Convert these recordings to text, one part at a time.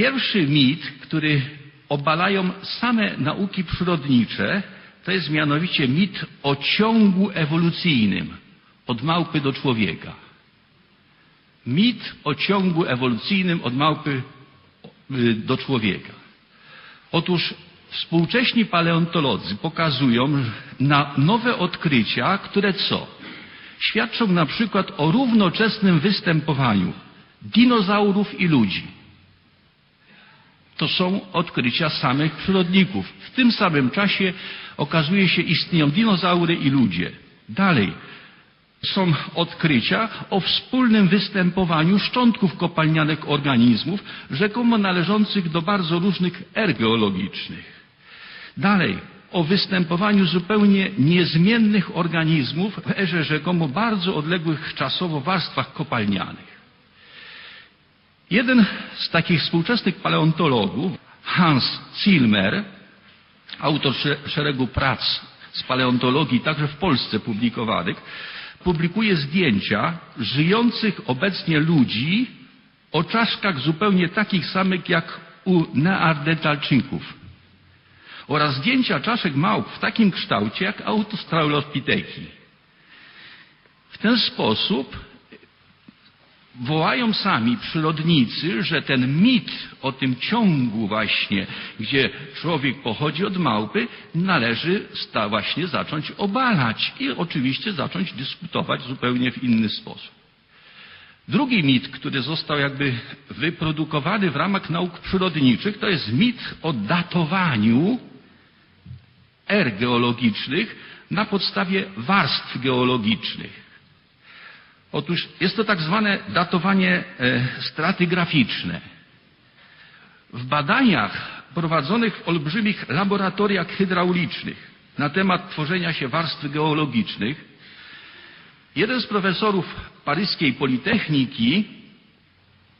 Pierwszy mit, który obalają same nauki przyrodnicze, to jest mianowicie mit o ciągu ewolucyjnym od małpy do człowieka. Mit o ciągu ewolucyjnym od małpy y, do człowieka. Otóż współcześni paleontolodzy pokazują na nowe odkrycia, które co? Świadczą na przykład o równoczesnym występowaniu dinozaurów i ludzi. To są odkrycia samych przyrodników. W tym samym czasie okazuje się istnieją dinozaury i ludzie. Dalej są odkrycia o wspólnym występowaniu szczątków kopalnianych organizmów, rzekomo należących do bardzo różnych er geologicznych. Dalej, o występowaniu zupełnie niezmiennych organizmów w erze rzekomo bardzo odległych czasowo warstwach kopalnianych. Jeden z takich współczesnych paleontologów, Hans Zilmer, autor sze- szeregu prac z paleontologii, także w Polsce publikowanych, publikuje zdjęcia żyjących obecnie ludzi o czaszkach zupełnie takich samych jak u neandertalczyków oraz zdjęcia czaszek małp w takim kształcie jak Australopitheki. W ten sposób wołają sami przyrodnicy, że ten mit o tym ciągu właśnie, gdzie człowiek pochodzi od małpy, należy właśnie zacząć obalać i oczywiście zacząć dyskutować zupełnie w inny sposób. Drugi mit, który został jakby wyprodukowany w ramach nauk przyrodniczych, to jest mit o datowaniu er geologicznych na podstawie warstw geologicznych. Otóż jest to tak zwane datowanie e, stratygraficzne. W badaniach prowadzonych w olbrzymich laboratoriach hydraulicznych na temat tworzenia się warstw geologicznych, jeden z profesorów paryskiej Politechniki,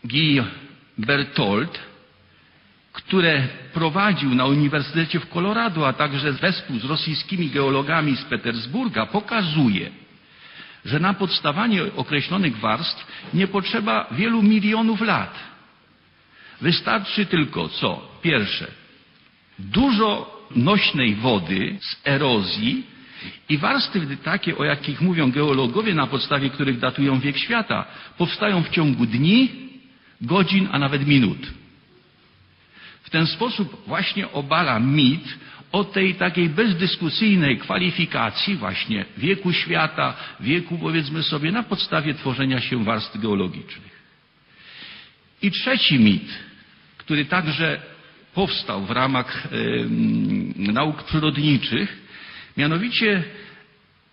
Guy Berthold, które prowadził na Uniwersytecie w Colorado, a także wespół z rosyjskimi geologami z Petersburga, pokazuje, że na podstawanie określonych warstw nie potrzeba wielu milionów lat. Wystarczy tylko co? Pierwsze, dużo nośnej wody z erozji i warstwy takie, o jakich mówią geologowie, na podstawie których datują wiek świata, powstają w ciągu dni, godzin, a nawet minut. W ten sposób właśnie obala mit o tej takiej bezdyskusyjnej kwalifikacji właśnie wieku świata, wieku powiedzmy sobie na podstawie tworzenia się warstw geologicznych. I trzeci mit, który także powstał w ramach nauk przyrodniczych, mianowicie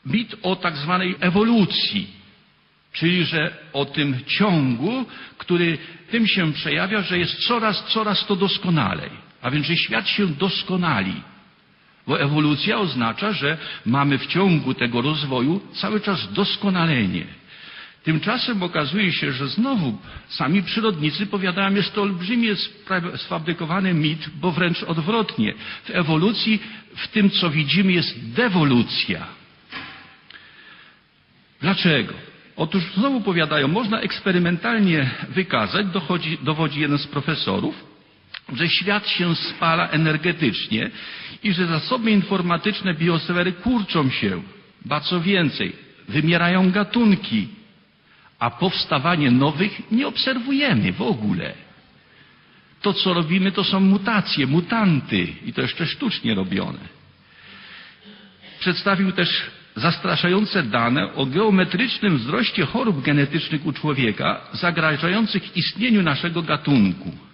mit o tak zwanej ewolucji, czyli że o tym ciągu, który tym się przejawia, że jest coraz, coraz to doskonalej. A więc, że świat się doskonali. Bo ewolucja oznacza, że mamy w ciągu tego rozwoju cały czas doskonalenie. Tymczasem okazuje się, że znowu sami przyrodnicy powiadają, jest to olbrzymie sfabrykowany mit, bo wręcz odwrotnie. W ewolucji, w tym co widzimy, jest dewolucja. Dlaczego? Otóż znowu powiadają, można eksperymentalnie wykazać, dochodzi, dowodzi jeden z profesorów, że świat się spala energetycznie i że zasoby informatyczne biosfery kurczą się. Ba co więcej, wymierają gatunki, a powstawanie nowych nie obserwujemy w ogóle. To, co robimy, to są mutacje, mutanty i to jeszcze sztucznie robione. Przedstawił też zastraszające dane o geometrycznym wzroście chorób genetycznych u człowieka, zagrażających istnieniu naszego gatunku.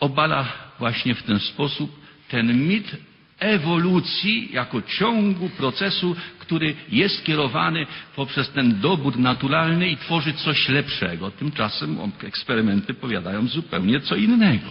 Obala właśnie w ten sposób ten mit ewolucji jako ciągu procesu, który jest kierowany poprzez ten dobór naturalny i tworzy coś lepszego. Tymczasem eksperymenty powiadają zupełnie co innego.